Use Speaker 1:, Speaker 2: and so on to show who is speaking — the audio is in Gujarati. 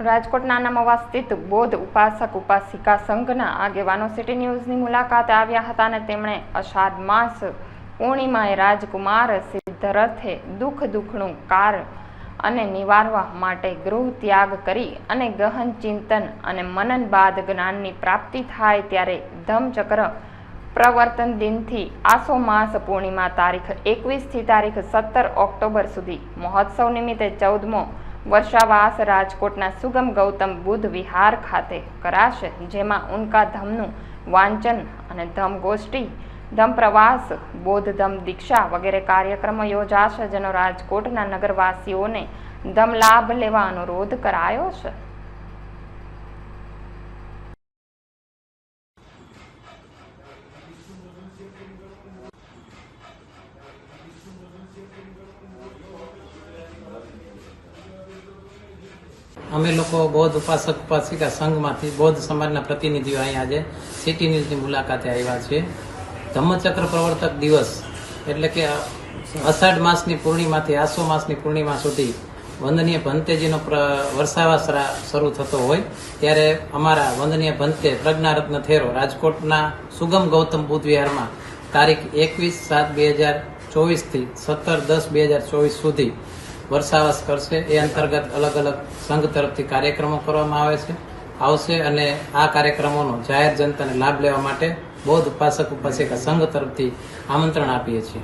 Speaker 1: રાજકોટ નાના સ્થિત બૌદ્ધ ઉપાસક ઉપાસિકા સંઘના આગેવાનો સિટી ન્યૂઝની મુલાકાતે આવ્યા હતા અને તેમણે અષાઢ માસ પૂર્ણિમાએ રાજકુમાર સિદ્ધરથે દુઃખ દુઃખનું કાર અને નિવારવા માટે ગૃહ ત્યાગ કરી અને ગહન ચિંતન અને મનન બાદ જ્ઞાનની પ્રાપ્તિ થાય ત્યારે ધમચક્ર પ્રવર્તન દિનથી આસો માસ પૂર્ણિમા તારીખ એકવીસથી તારીખ સત્તર ઓક્ટોબર સુધી મહોત્સવ નિમિત્તે ચૌદમો વર્ષાવાસ રાજકોટના સુગમ ગૌતમ બુદ્ધ વિહાર ખાતે કરાશે, જેમાં ઉનકા ધમનું વાંચન અને ધમ ગોષ્ઠી ધમ પ્રવાસ બોધ ધમ દીક્ષા વગેરે કાર્યક્રમો યોજાશે, જેનો રાજકોટના નગરવાસીઓને ધમ લાભ લેવા અનુરોધ કરાયો છે.
Speaker 2: અમે લોકો બૌદ્ધ ઉપાસક ઉપાસિકા સંઘમાંથી બૌદ્ધ સમાજના પ્રતિનિધિઓ અહીં આજે સિટી ન્યૂઝની મુલાકાતે આવ્યા છીએ. ધમ્મચક્ર પ્રવર્તક દિવસ એટલે કે અષાઢ માસની પૂર્ણિમાથી આસો માસની પૂર્ણિમા સુધી વંદનીય ભંતેજીનો પ્ર- વર્ષાવાસ શરૂ થતો હોય ત્યારે અમારા વંદનીય ભંતે પ્રજ્ઞારત્ન થેરો રાજકોટના સુગમ ગૌતમ બુદ્ધ વિહારમાં તારીખ એકવીસ સાત બે હજાર ચોવીસથી સત્તર દસ બે હજાર ચોવીસ સુધી વર્ષાવાસ કરશે. એ અંતર્ગત અલગ અલગ સંઘ તરફથી કાર્યક્રમો કરવામાં આવે છે. આવશે અને આ કાર્યક્રમોનો જાહેર જનતાને લાભ લેવા માટે બૌદ્ધ ઉપાસક, ઉપાસિકા સંઘ તરફથી આમંત્રણ આપીએ છીએ.